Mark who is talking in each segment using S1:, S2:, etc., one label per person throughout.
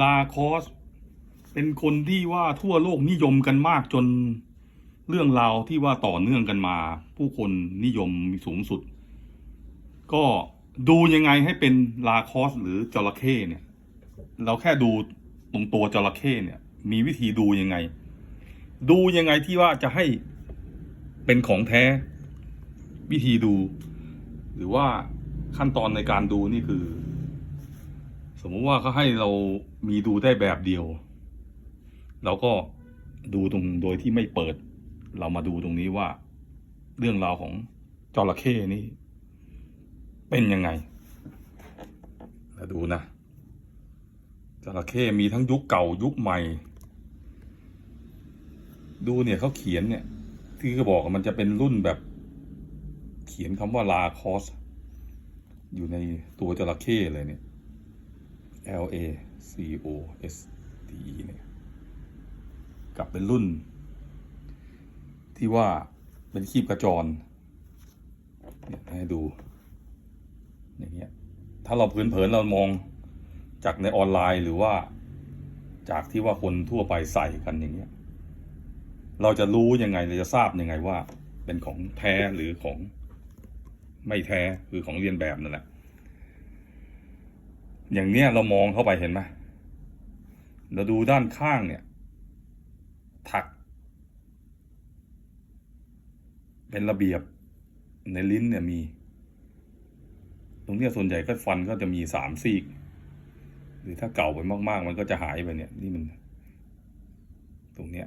S1: ลาคอส เป็นคนที่ว่าทั่วโลกนิยมกันมากจนเรื่องราวที่ว่าต่อเนื่องกันมา ผู้คนนิยมมีสูงสุด ก็ดูยังไงให้เป็นลาคอสหรือจระเข้เนี่ย เราแค่ดูตรงตัวจระเข้เนี่ย มีวิธีดูยังไง ดูยังไงที่ว่าจะให้เป็นของแท้ วิธีดู หรือว่าขั้นตอนในการดูนี่คือ สมมุติว่าเขาให้เรา มีดูได้แบบเดียว เราก็ดูตรงโดยที่ไม่เปิด เรามาดูตรงนี้ว่า เรื่องราวของจระเข้นี่เป็นยังไงมาดูนะจระเข้มีทั้งยุคเก่ายุคใหม่ ดูเนี่ยเขาเขียนเนี่ยที่เขาบอกมันจะเป็นรุ่นแบบ เขียนคำว่าลาคอส อยู่ในตัวจระเข้เลยเนี่ย L A C O S T E เนี่ยกับเป็นรุ่น ที่ว่าเป็นคีบกระจรเนี่ยให้ดู อย่างเงี้ย ถ้าเราเผินเรามองจากในออนไลน์หรือว่าจากที่ว่าคนทั่วไปใส่กันอย่างเงี้ย เราจะรู้ยังไงเราจะทราบยังไงว่า เป็นของแท้หรือของไม่แท้คือของเรียนแบบนั่นแหละ อย่างเนี้ยเรามองเข้าไปเห็นไหมเราดูด้านข้างเนี่ย ถัก เป็นระเบียบในลิ้นเนี่ยมี ตรงเนี้ยส่วนใหญ่ก็ฟันก็จะมีสามซีก หรือถ้าเก่าไปมาก ๆ มันก็จะหายไปเนี่ยนี่มัน ตรงเนี้ย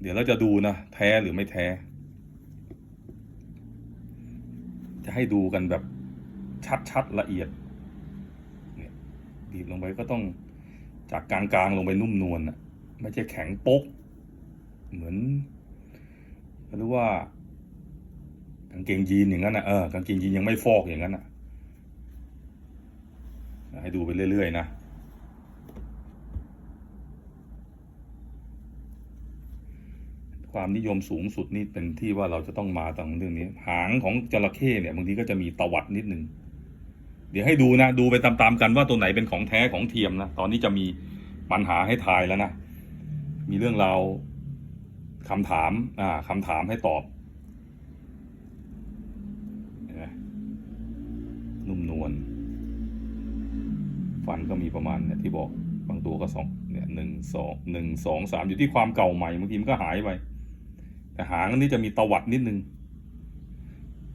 S1: เดี๋ยวเราจะดูนะ แท้หรือไม่แท้ จะให้ดูกันแบบชัด ๆ ละเอียด บีบลงไปก็ต้องจากกลางๆลงไปนุ่มนวลน่ะ ไม่ใช่แข็งโป๊กเหมือนหรือว่ากางเกงยีนอย่างนั้นนะเออกางเกงยีนยังไม่ฟอกอย่างนั้นนะให้ดูไปเรื่อยๆนะความนิยมสูงสุดนี่เป็นที่ว่าเราจะต้องมาตรงเรื่องนี้ หางของจระเข้เนี่ยบางทีก็จะมีตวัดนิดนึง เดี๋ยวให้ดูนะ ดูไปตามๆกันว่าตัวไหนเป็นของแท้ของเทียมนะ ตอนนี้จะมีปัญหาให้ทายแล้วนะ มีเรื่องราวคำถาม อ่าคำถามให้ตอบนุ่มนวล ฟันก็มีประมาณเนี่ยที่บอกบางตัวก็สองเนี่ยหนึ่งสองหนึ่งสองสามอยู่ที่ความเก่าใหม่บางทีมันก็หายไป แต่หางอันนี้จะมีตวัดนิดนึง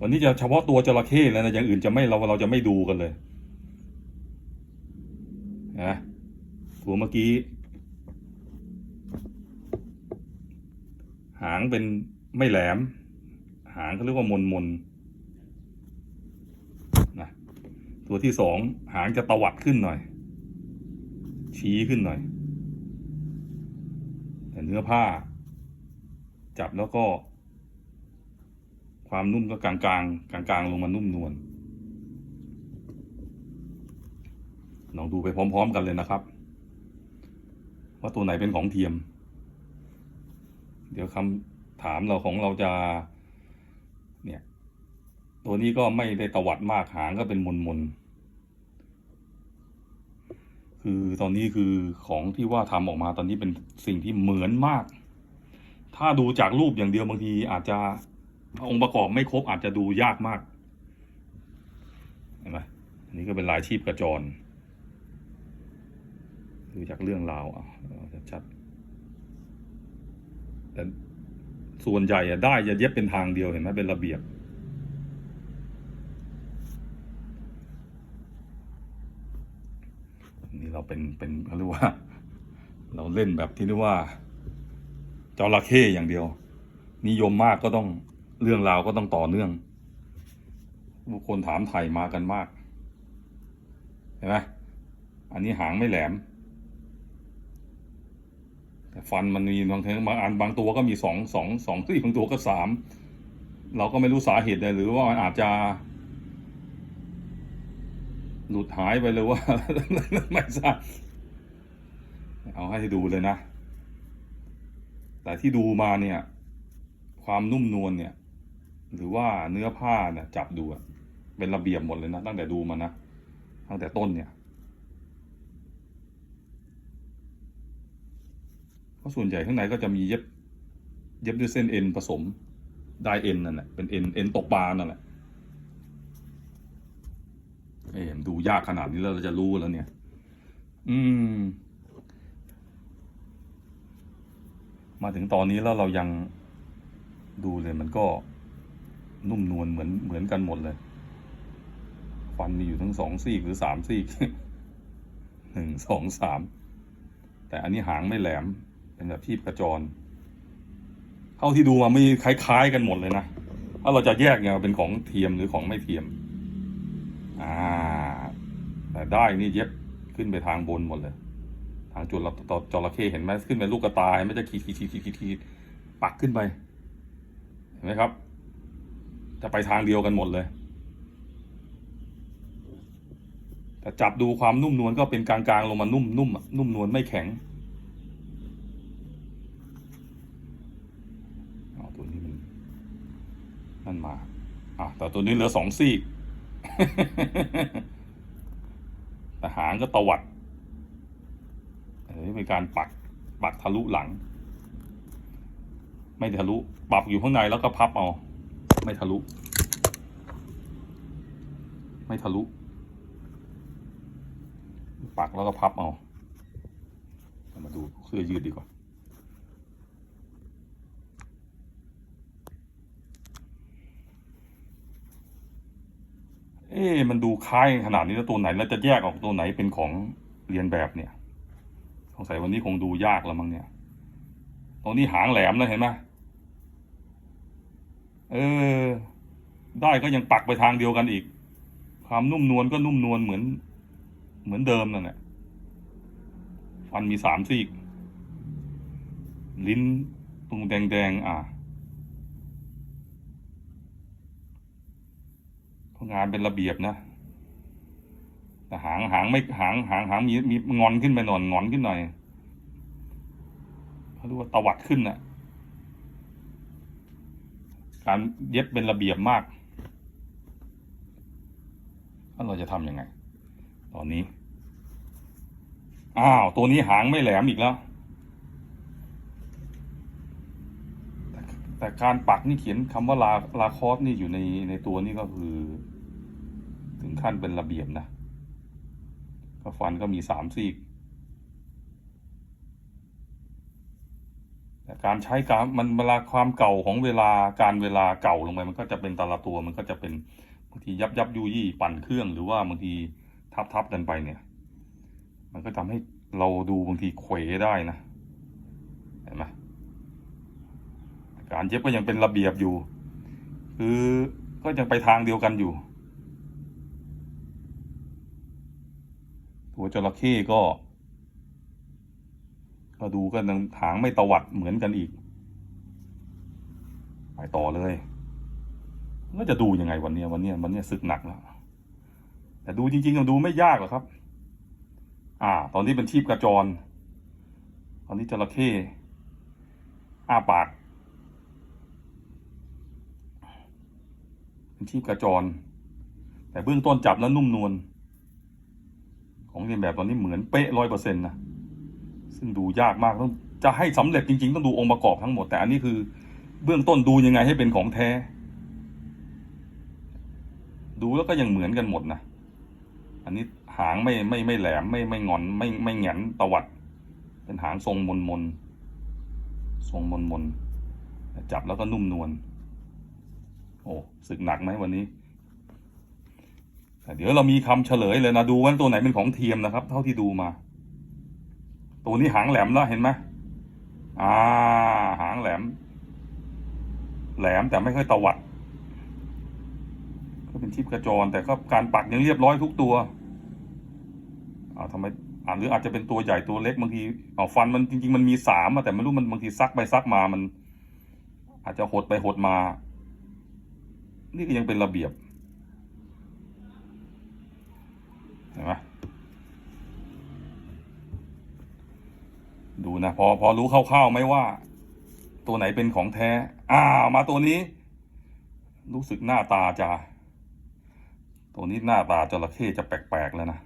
S1: วันนี้จะเฉพาะตัวจระเข้แล้วนะอย่างอื่นจะไม่เราเราจะไม่ดูกันเลยนะตัวเมื่อกี้ หางเป็นไม่แหลม หางเขาเรียกว่ามนมนนะตัวที่สองหางจะตวัดขึ้นหน่อย ชี้ขึ้นหน่อย แต่เนื้อผ้า จับแล้วก็ ความนุ่มก็กลางกลางกลางกลางๆลงมานุ่มนวลลองดูไปพร้อม ๆ กันเลยนะครับ ว่าตัวไหนเป็นของเทียม เดี๋ยวคำถามเราของเราจะ เนี่ย ตัวนี้ก็ไม่ได้ตวัดมากหางก็เป็นมนมนๆคือตอนนี้คือของที่ว่าทำออกมาตอนนี้เป็นสิ่งที่เหมือนมาก ถ้าดูจากรูปอย่างเดียวบางทีอาจจะ องค์ประกอบไม่ครบอาจจะดูยากมากเห็นไหมอันนี้ก็เป็นลายชีพกระจร ดูจากเรื่องราวอะเอาชัดแต่ส่วนใหญ่อะได้จะเย็บเป็นทางเดียวเห็นไหมเป็นระเบียบนี่เราเป็นเป็นเขาเรียกว่า เราเล่นแบบที่เรียกว่าจระเข้อย่างเดียว นิยมมากก็ต้อง เรื่องราวก็ต้องต่อเนื่องผู้คนถามไถ่มากันมาก เห็นไหมอันนี้หางไม่แหลม แต่ฟันมันมีบางทีบางอันบางตัวก็มีสองสองสองที่บางตัวก็สามเราก็ไม่รู้สาเหตุเลยหรือว่ามันอาจจะ หลุดหายไปเลยว่า ไม่ทราบเอาให้ดูเลยนะ แต่ที่ดูมาเนี่ย ความนุ่มนวลเนี่ย หรือว่าเนื้อผ้าเนี่ยจับดูเป็นระเบียบหมดเลยนะ ตั้งแต่ดูมานะ ตั้งแต่ต้นเนี่ยเพราะส่วนใหญ่ข้างในก็จะมีเย็บ เย็บด้วยเส้นเอ็นผสมได้เอ็นนั่นแหละเป็นเอ็นเอ็นตกปลานั่นแหละเอ็มดูยากขนาดนี้แล้วเราจะรู้แล้วเนี่ย อืม มาถึงตอนนี้แล้วเรายังดูเลยมันก็ นุ่มนวลเหมือนเหมือนกันหมดเลย ฟันมีอยู่ทั้งสองซี่หรือสามซี่หนึ่งสองสามแต่อันนี้หางไม่แหลม เป็นแบบที่กระจร เท่าที่ดูมาไม่คล้ายๆ กันหมดเลยนะถ้าเราจะแยกเนี่ยเป็นของเทียมหรือของไม่เทียม อ่า แต่ได้นี่เย็บขึ้นไปทางบนหมดเลย ทางจุลตจระเข้เห็นไหมขึ้นเป็นลูกกระตายไม่จะขีดขีดขีดขีดขีดปักขึ้นไป เห็นไหมครับ จะไปทางเดียวกันหมดเลย แต่จับดูความนุ่มนวลก็เป็นกลางๆลงมานุ่มนุ่มนุ่มนวลไม่แข็งเอาตัวนี้มันนั่นมาอะแต่ตัวนี้เหลือสองซี่ แต่หางก็ตวัดอันนี้เป็นการปักปักทะลุหลัง ไม่ทะลุปักอยู่ข้างในแล้วก็พับเอา ไม่ทะลุ ไม่ทะลุ ปักแล้วก็พับเอามาดูเสื้อยืดดีกว่า เอ๊มันดูคล้ายขนาดนี้แล้วตัวไหนแล้วจะแยกออกตัวไหนเป็นของเรียนแบบเนี่ย สงสัยวันนี้คงดูยากแล้วมั้งเนี่ย ตรงนี้หางแหลมนะเห็นไหม เออ ได้ก็ยังปักไปทางเดียวกันอีก ความนุ่มนวลก็นุ่มนวลเหมือน เหมือนเดิมนั่นแหละฟันมีสามซี่ลิ้นตรงแดงๆอะงานเป็นระเบียบนะแต่หางหางไม่หางหางหางมีมีงอนขึ้นไปหน่อยงอนขึ้นหน่อยเขาเรียกว่าตวัดขึ้นน่ะ การเย็บเป็นระเบียบมากแล้วเราจะทำยังไง ตอนนี้ อ้าว ตัวนี้หางไม่แหลมอีกแล้วแต่แต่การปักนี่เขียนคำว่าลาลาคอสนี่อยู่ในในตัวนี่ก็คือ ถึงขั้นเป็นระเบียบนะก็ฟันก็มีสามซี่ แต่ การใช้การมันเวลาความเก่าของเวลาการเวลาเก่าลงไปมันก็จะเป็นแต่ละตัวมันก็จะเป็นบางทียับยับยุยี่ปั่นเครื่องหรือว่าบางทีทับทับกันไปเนี่ย มันก็ทำให้เราดูบางทีเขวได้นะเห็นไหมการเย็บก็ยังเป็นระเบียบอยู่ คือก็ยังไปทางเดียวกันอยู่ ตัวจระเข้ก็ ก็ดูกันหางไม่ตวัดเหมือนกันอีก ไปต่อเลยแล้วจะดูยังไงวันเนี้ยวันเนี้ยวันเนี้ยศึกหนักแล้วแต่ดูจริงๆก็ดูไม่ยากหรอกครับ อ่า ตอนนี้เป็นชีพกระจร ตอนนี้จระเข้อ้าปากเป็นชีพกระจร แต่เบื้องต้นจับแล้วนุ่มนวลของเรียนแบบตอนนี้เหมือนเป๊ะร้อยเปอร์เซ็นต์นะ ซึ่งดูยากมากต้องจะให้สำเร็จจริง ๆ ต้องดูองค์ประกอบทั้งหมด แต่อันนี้คือ เบื้องต้นดูยังไงให้เป็นของแท้ ดูแล้วก็ยังเหมือนกันหมดนะอันนี้หางไม่ไม่ไม่แหลมไม่ไม่งอน ไม่ไม่แหงนตวัด เป็นหางทรงมนมนทรงมนมนจับแล้วก็นุ่มนวลโอ้สึกหนักไหมวันนี้แต่เดี๋ยวเรามีคำเฉลยเลยนะดูว่าตัวไหนเป็นของเทียมนะครับ เท่าที่ดูมา ตัวนี้หางแหลมแล้วเห็นไหมอ่า หางแหลม แหลมแต่ไม่ค่อยตวัด ก็เป็นชีพกระจร แต่ก็การปักยังเรียบร้อยทุกตัวอ่าทำไมอ่าหรืออาจจะเป็นตัวใหญ่ตัวเล็กบางทีอ๋อฟันมันจริง ๆ มันมีสามอะแต่ไม่รู้มันบางทีซักไปซักมามัน อาจจะหดไปหดมา นี่ก็ยังเป็นระเบียบเห็นไหม ดูนะพอพอรู้คร่าวๆไหมว่า ตัวไหนเป็นของแท้ อ้าวมาตัวนี้ รู้สึกหน้าตาจะ ตัวนี้หน้าตาจระเข้จะแปลกๆแล้วนะ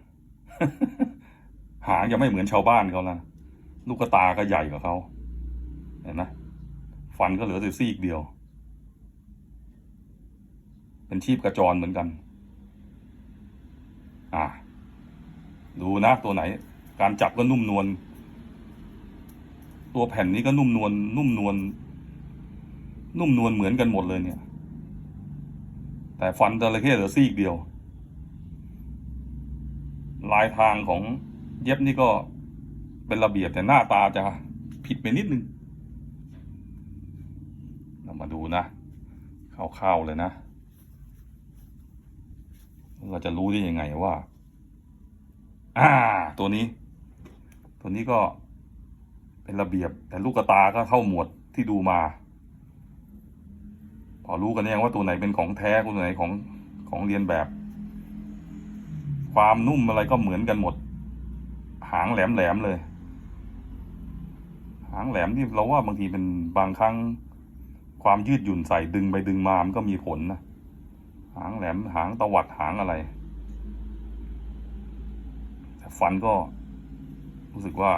S1: หางจะไม่เหมือนชาวบ้านเขาแล้วนะลูกกระตาก็ใหญ่กว่าเขาเห็นไหมฟันก็เหลือแต่ซี่อีกเดียว เป็นชีพกระจรเหมือนกัน อ่า ดูนะตัวไหน การจับก็นุ่มนวล ตัวแผ่นนี้ก็นุ่มนวลนุ่มนวลนุ่มนวลเหมือนกันหมดเลยเนี่ย แต่ฟันจระเข้เหลือซี่อีกเดียว ลายทางของเย็บนี่ก็เป็นระเบียบแต่หน้าตาจะผิดไปนิดนึงเรามาดูนะคร่าวๆเลยนะ เราจะรู้ได้ยังไงว่า อ่า ตัวนี้ ตัวนี้ก็ เป็นระเบียบ แต่ลูกกระตาก็เข้าหมวดที่ดูมา พอรู้กันยังว่าตัวไหนเป็นของแท้ตัวไหนของของเรียนแบบ ความนุ่มอะไรก็เหมือนกันหมด หางแหลมแหลมเลย หางแหลมที่เราว่าบางทีเป็นบางครั้ง ความยืดหยุ่นใส่ดึงไปดึงมามันก็มีผลนะหางแหลมหางตวัดหางอะไรแต่ฟันก็รู้สึกว่า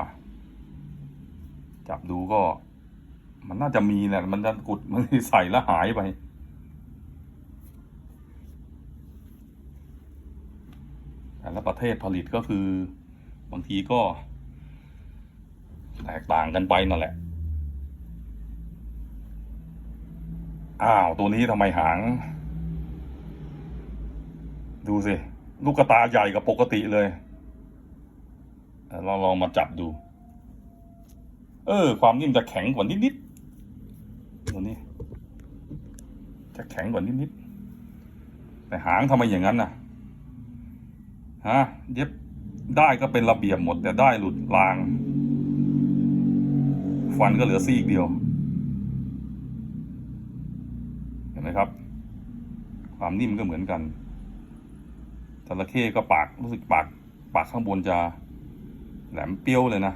S1: จับดูก็ มันน่าจะมีแหละ มันจะกุดมันใส่แล้วหายไป แต่ละประเทศผลิตก็คือบางทีก็ แตกต่างกันไปนั่นแหละ อ้าว ตัวนี้ทำไมหาง ดูสิ ลูกตาใหญ่กว่าปกติเลยเอ่อลองลองมาจับดู เออ ความนิ่มจะแข็งกว่านิดๆตัวนี้ จะแข็งกว่านิดๆแต่หางทำไมอย่างนั้นน่ะฮะเย็บได้ก็เป็นระเบียบหมด แต่ได้หลุดลาง ฟันก็เหลือซี่อีกเดียว เห็นไหมครับ ความนิ่มก็เหมือนกันจระเข้ก็ปากรู้สึกปาก ปากข้างบนจะแหลมเปรี้ยวเลยนะ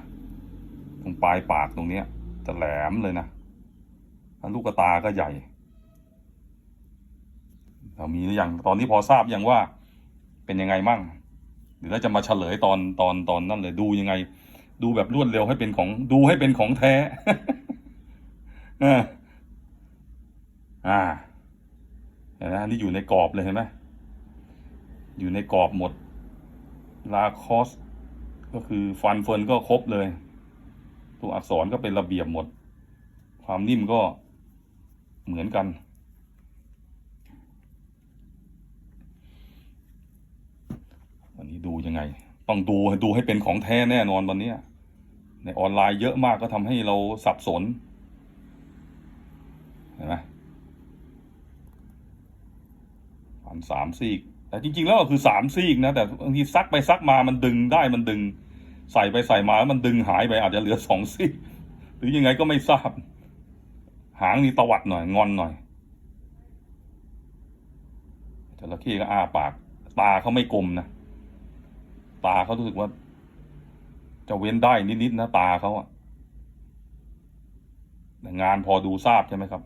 S1: ตรงปลายปากตรงเนี้ย จะแหลมเลยนะแล้วลูกตาก็ใหญ่เรามีหรือยังตอนนี้พอทราบยังว่าเป็นยังไงมั่งเดี๋ยวเราจะมาเฉลยตอนตอนตอนนั่นเลยดูยังไง ดูแบบรวดเร็วให้เป็นของดูให้เป็นของแท้อ่าเห็นไหมอันนี่อยู่ในกรอบเลยเห็นไหมอยู่ในกรอบหมดลาคอสก็คือฟันเฟิร์นก็ครบเลย ตัวอักษรก็เป็นระเบียบหมด ความนิ่มก็เหมือนกัน วันนี้ดูยังไง ต้องดูดูให้เป็นของแท้แน่นอนวันนี้ในออนไลน์เยอะมากก็ทำให้เราสับสน เห็นไหมฟันสามซีก แต่จริง ๆ แล้วก็คือสามซีกนะ แต่บางทีซักไปซักมามันดึงได้มันดึง ใส่ไปใส่มาแล้วมันดึงหายไปอาจจะเหลือสองซีกหรือยังไงก็ไม่ทราบ หางนี่ตวัดหน่อย งอนหน่อยจระเข้ก็อ้าปาก ตาเขาไม่กลมนะตาเขารู้สึกว่า จะเว้นได้นิดๆนะตาเขาอะแต่งานพอดูทราบใช่ไหมครับ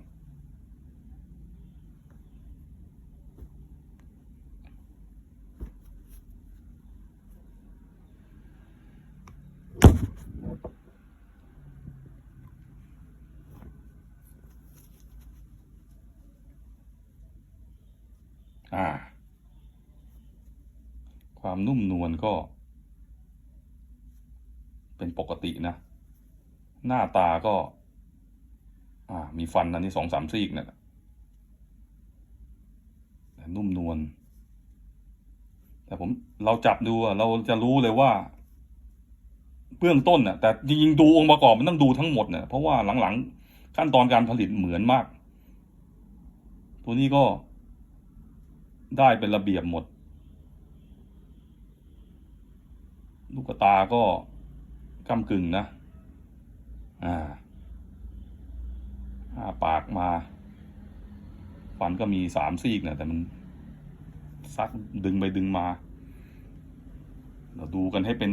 S1: อ่า ความนุ่มนวล ก็ เป็นปกตินะ หน้าตาก็ อ่า มีฟันอันนี้สองสามซี่อีกเนี่ยแต่นุ่มนวลแต่ผมเราจับดูเราจะรู้เลยว่า เบื้องต้นน่ะ แต่จริงๆดูองค์ประกอบมันต้องดูทั้งหมดเนี่ยเพราะว่าหลังๆ ขั้นตอนการผลิตเหมือนมาก ตัวนี้ก็ได้เป็นระเบียบหมด ลูกตาก็ก้ากึ่งนะ อ่าอาปากมา ฟันก็มีสามซีกนะแต่มันซักดึงไปดึงมา เราดูกันให้เป็น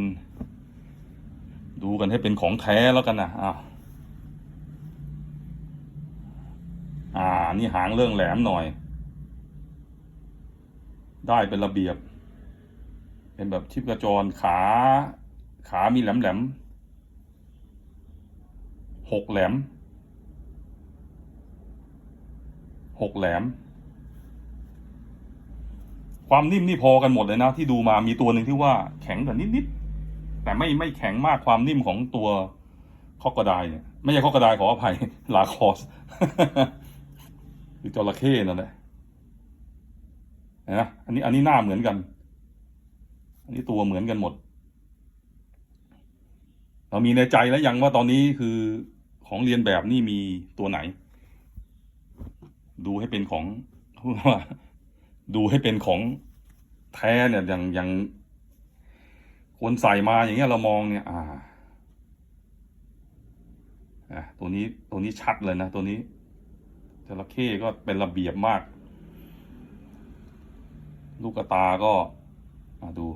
S1: ดูกันให้เป็นของแท้แล้วกันนะอ่าอ่า นี่หางเรื่องแหลมหน่อย ได้เป็นระเบียบ เป็นแบบชิปกระจรขา ขามีแหลมแหลมหกแหลมหกแหลม ความนิ่มนี่พอกันหมดเลยนะ ที่ดูมามีตัวหนึ่งที่ว่าแข็งกว่านิดๆแต่ไม่ไม่แข็งมากความนิ่มของตัวคอกระไดเนี่ยไม่ใช่คอกระไดขออภัยลาคอสคือจระเข้นั่นแหละนไหมอันนี้อันนี้หน้าเหมือนกัน นนี้ตัวเหมือนกันหมด เรามีในใจแล้วยังว่าตอนนี้คือของเรียนแบบนี่มีตัวไหน ดูให้เป็นของว่าดูให้เป็นของแท้เนี่ยอย่างอย่างคนใส่มาอย่างเงี้ยเรามองเนี่ย อ่าอะตัวนี้ตัวนี้ชัดเลยนะ ตัวนี้จระเข้ก็เป็นระเบียบมาก ลูกตาก็ อะดู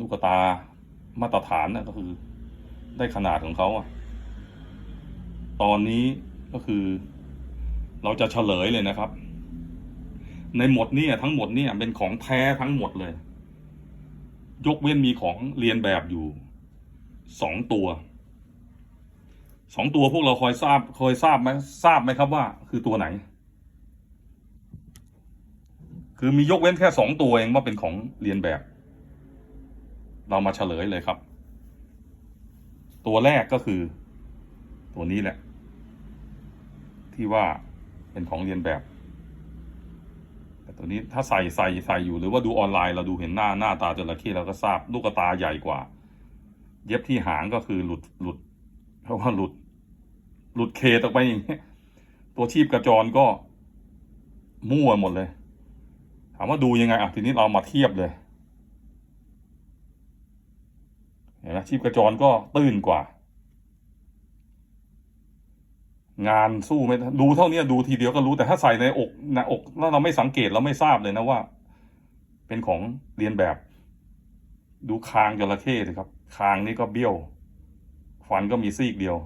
S1: ลูกตามาตรฐานนะก็คือ ได้ขนาดของเขาอะตอนนี้ก็คือ เราจะเฉลยเลยนะครับ ในหมดนี่ทั้งหมดนี่เป็นของแท้ทั้งหมดเลย ยกเว้นมีของเรียนแบบอยู่สองตัวสองตัวพวกเราคอยทราบคอยทราบไหมทราบไหมครับว่า คือตัวไหน คือมียกเว้นแค่สองตัวเองว่าเป็นของเรียนแบบ เรามาเฉลยเลยครับ ตัวแรกก็คือ ตัวนี้แหละ ที่ว่าเป็นของเรียนแบบ แต่ตัวนี้ถ้าใส่ใส่ใส่อยู่หรือว่าดูออนไลน์เราดูเห็นหน้าหน้าตาจระเข้เราก็ทราบลูกตาใหญ่กว่า เย็บที่หางก็คือหลุดหลุดเพราะว่าหลุด หลุดเคตออกไปอย่างเงี้ตัวชีพกระจรก็มั่วหมดเลย ถามว่าดูยังไงอะทีนี้เรามาเทียบเลย เห็ นไหมชีพกระจรก็ตื้นกว่า งานสู้ไม่ดูเท่านี้ดูทีเดียวก็รู้แต่ถ้าใส่ในอกในอกแล้วเราไม่สังเกตเราไม่ทราบเลยนะว่า เป็นของเรียนแบบ ดูคางจระเข้สิครับ คางนี่ก็เบี้ยวฟันก็มีซีกเดียว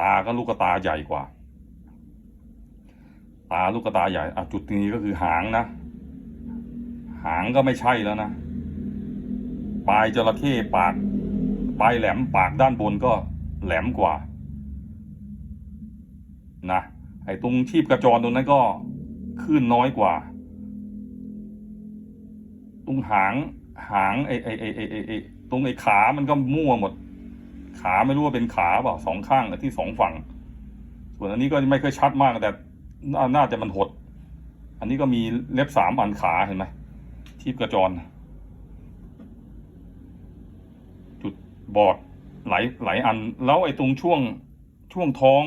S1: ตาก็ลูกตาใหญ่กว่า ตาลูกตาใหญ่อะจุดนี้ก็คือหางนะ หางก็ไม่ใช่แล้วนะปลายจระเข้ปาก ปลายแหลมปากด้านบนก็แหลมกว่านะไอ้ตรงชีพกระจรตรงนั้นก็ขึ้นน้อยกว่า ตรงหางหางไอ้ไอ้ไอ้ไอ้ไอ้ไอ้ตรงไอ้ขามันก็มั่วหมด ขาไม่รู้ว่าเป็นขาเปล่าสองข้างที่สองฝั่ง ส่วนอันนี้ก็ไม่เคยชัดมากแต่น่าน่าจะมันหด อันนี้ก็มีเล็บสามอันขาเห็นไหมชีพกระจร จุด บอดหลไหลอัน แล้วไอ้ตรงช่วงช่วงท้อง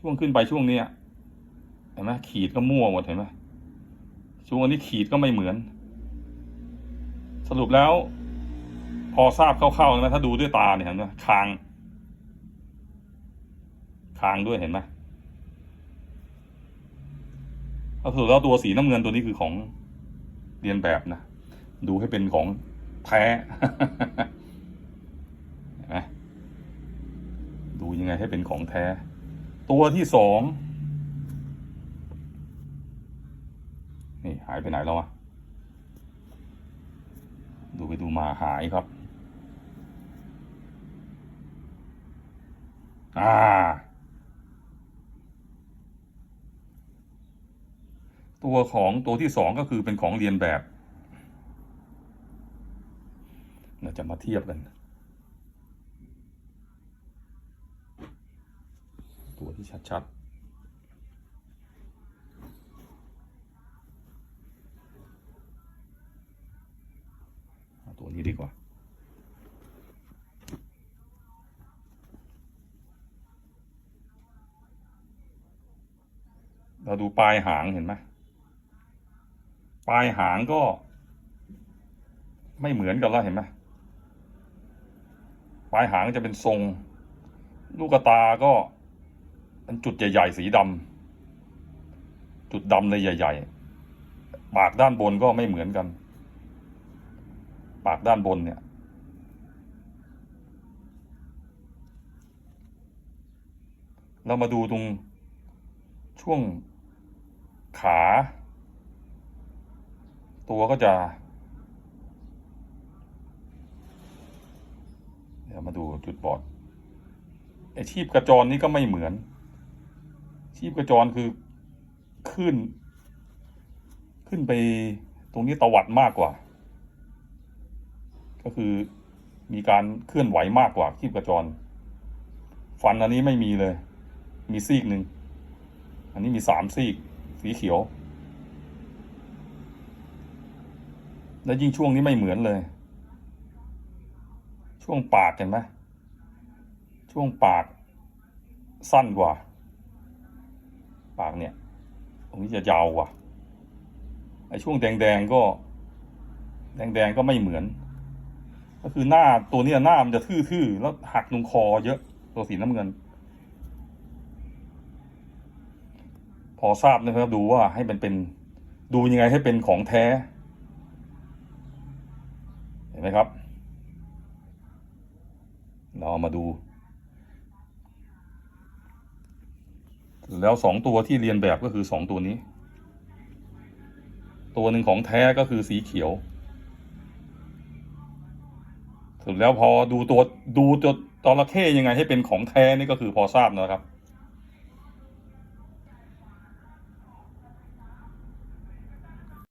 S1: ช่วงขึ้นไปช่วงเนี้ยเห็นไหมขีดก็มั่วหมดเห็นไหมช่วงอันนี้ขีดก็ไม่เหมือน สรุปแล้ว พอทราบคร่าวๆนะถ้าดูด้วยตาเนี่ยเห็นไหมคาง คางด้วยเห็นไหมเอาสรุปแล้วตัวสีน้ำเงินตัวนี้คือของเรียนแบบนะ ดูให้เป็นของแท้ ห็นไหมดูยังไงให้เป็นของแท้ ตัวที่สองนี่หายไปไหนแล้ววะดูไปดูมาหายครับ อ่า ตัวของตัวที่สองก็คือเป็นของเรียนแบบ เราจะมาเทียบกัน ตัวที่ชัดๆตัวนี้ดีกว่า เราดูปลายหางเห็นไหมปลายหางก็ ไม่เหมือนกันแล้วเห็นไหมปลายหางจะเป็นทรง ลูกตาก็ เป็นจุดใหญ่ๆสีดำจุดดำเลยใหญ่ ๆ ปากด้านบนก็ไม่เหมือนกัน ปากด้านบนเนี่ยเรามาดูตรงช่วงขา ตัวก็จะ เดี๋ยวมาดูจุดบอดไอชีพกระจรนี่ก็ไม่เหมือน ชีพกระจรคือขึ้น ขึ้นไปตรงนี้ตวัดมากกว่า ก็คือมีการเคลื่อนไหวมากกว่าชีพกระจร ฟันอันนี้ไม่มีเลย มีซีกหนึ่งอันนี้มีสามซีก สีเขียว แล้วยิ่งช่วงนี้ไม่เหมือนเลย ช่วงปากเห็นไหมช่วงปากสั้นกว่า ปากเนี่ยตรงนี้จะยาวกว่าไอ้ช่วงแดงๆก็ แดงๆก็ไม่เหมือน ก็คือหน้าตัวนี้หน้ามันจะทื่อๆแล้วหักตรงคอเยอะตัวสีน้ำเงิน พอทราบนะครับดูว่าให้มันเป็นดูยังไงให้เป็นของแท้ เห็นไหมครับ เรามาดู แล้วสองตัวที่เรียนแบบก็คือสองตัวนี้ ตัวหนึ่งของแท้ก็คือสีเขียวสุดแล้วพอดูตัวดูตัวจระเข้ยังไงให้เป็นของแท้นี่ก็คือพอทราบนะครับ